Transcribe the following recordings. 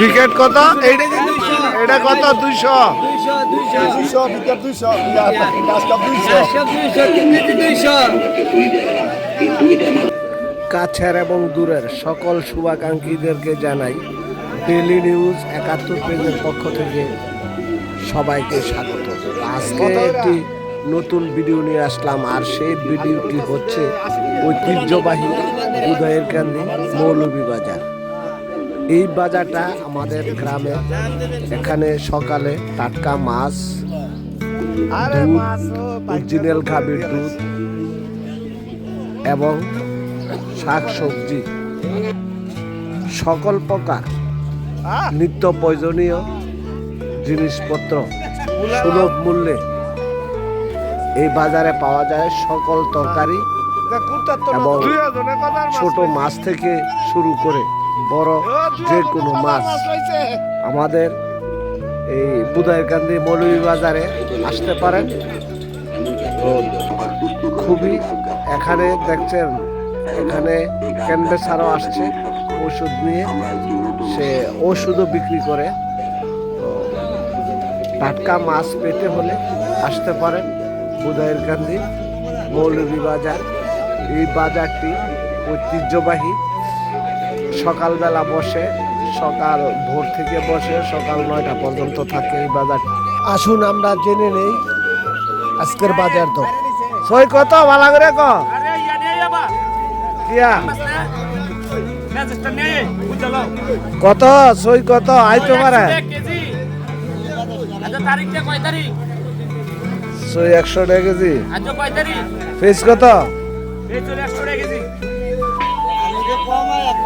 বিকেট কত? এইটা এটা কত? দুইশো। দুইশো বিকেট দুইশো দুইশো। কাছের এবং দূরের সকল শুভাকাঙ্ক্ষীদেরকে জানাই ডেলি নিউজ একাত্তর পেজের পক্ষ থেকে সবাইকে স্বাগত। আজকে একটি নতুন ভিডিও নিয়ে আসলাম আর সেই ভিডিওটি হচ্ছে ঐতিহ্যবাহী উদয়ের কান্দি মৌলভীবাজার। এই বাজারটা আমাদের গ্রামে। এখানে সকালে টাটকা মাছ অরিজিনাল গাভীর দুধ এবং শাক সবজি। সকল প্রকার নিত্য প্রয়োজনীয় জিনিসপত্র সুলভ মূল্যে এই বাজারে পাওয়া যায় সকল তরকারি এবং ছোট মাছ থেকে শুরু করে বড় যে কোনো মাছ আমাদের এই বুদাইকান্দি মৌলভী বাজারে আসতে পারেন। খুবই এখানে দেখছেন, এখানে ক্যানভেসারও আসছে ওষুধ নিয়ে। সে ওষুধও বিক্রি করে। টাটকা মাছ পেতে হলে আসতে পারেন বুদাইয়ের কান্দি মৌলভী বাজার এই বাজারটি ঐতিহ্যবাহী। সকালবেলা বসে সকাল ভোর থেকে বসে সকাল নয়টা পর্যন্ত থাকে এই বাজার। আসুন আমরা জেনে নেই আজকের বাজার দর। সই কত? ভালো করে ক কত? সই কত? আইতে পারে সই একশো টাকা কেজি। ফিস কত?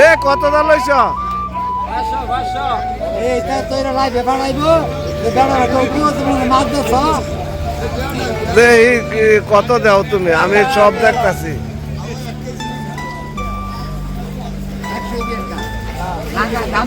এ কত দাম লইছ? কত দাও তুমি? আমি সব দেখতাছি। দাম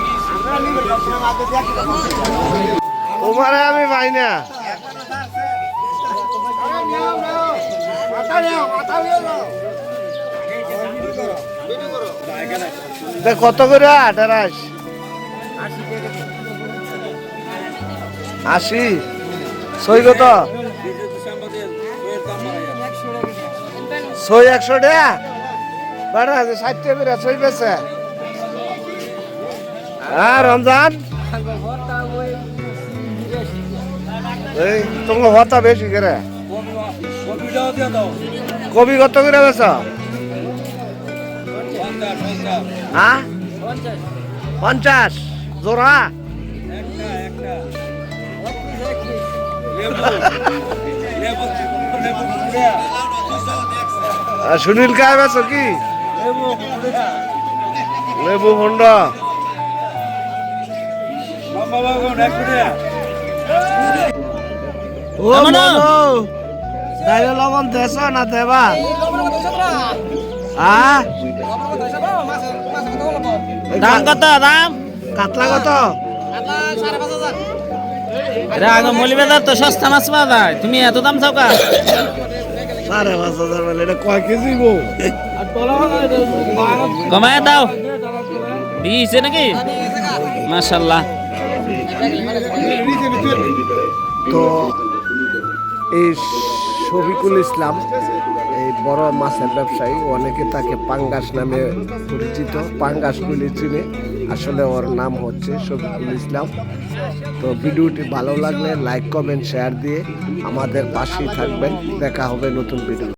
তোমারে আমি পাই না। কত করে? আঠারাস আশি। সই কত? সই একশো টাকা? বারো হাজার, ষাট টাকা সই পেছে হ্যাঁ রমজান? এই, তোমার হতা বেশি করে? কবি কত করে বেছ হ্যাঁ? পঞ্চাশ। জোড়া? সুনীল কায় বেছ কি? লেবু ভন্ডা। লবণ না দেবা দাম কত দাম কাতলা কত তো সস্তা মাছ তুমি এত দাম চাও পাঁচ কয় কেজি কমায় দাও দিয়েছে নাকি? মাশাল্লাহ। তো এই শফিকুল ইসলাম, এই বড় মাছের ব্যবসায়ী, অনেকে তাকে পাঙ্গাস নামে পরিচিত পাঙ্গাস বলে চিনে। আসলে ওর নাম হচ্ছে শফিকুল ইসলাম। তো ভিডিওটি ভালো লাগলে লাইক, কমেন্ট, শেয়ার দিয়ে আমাদের পাশেই থাকবেন। দেখা হবে নতুন ভিডিও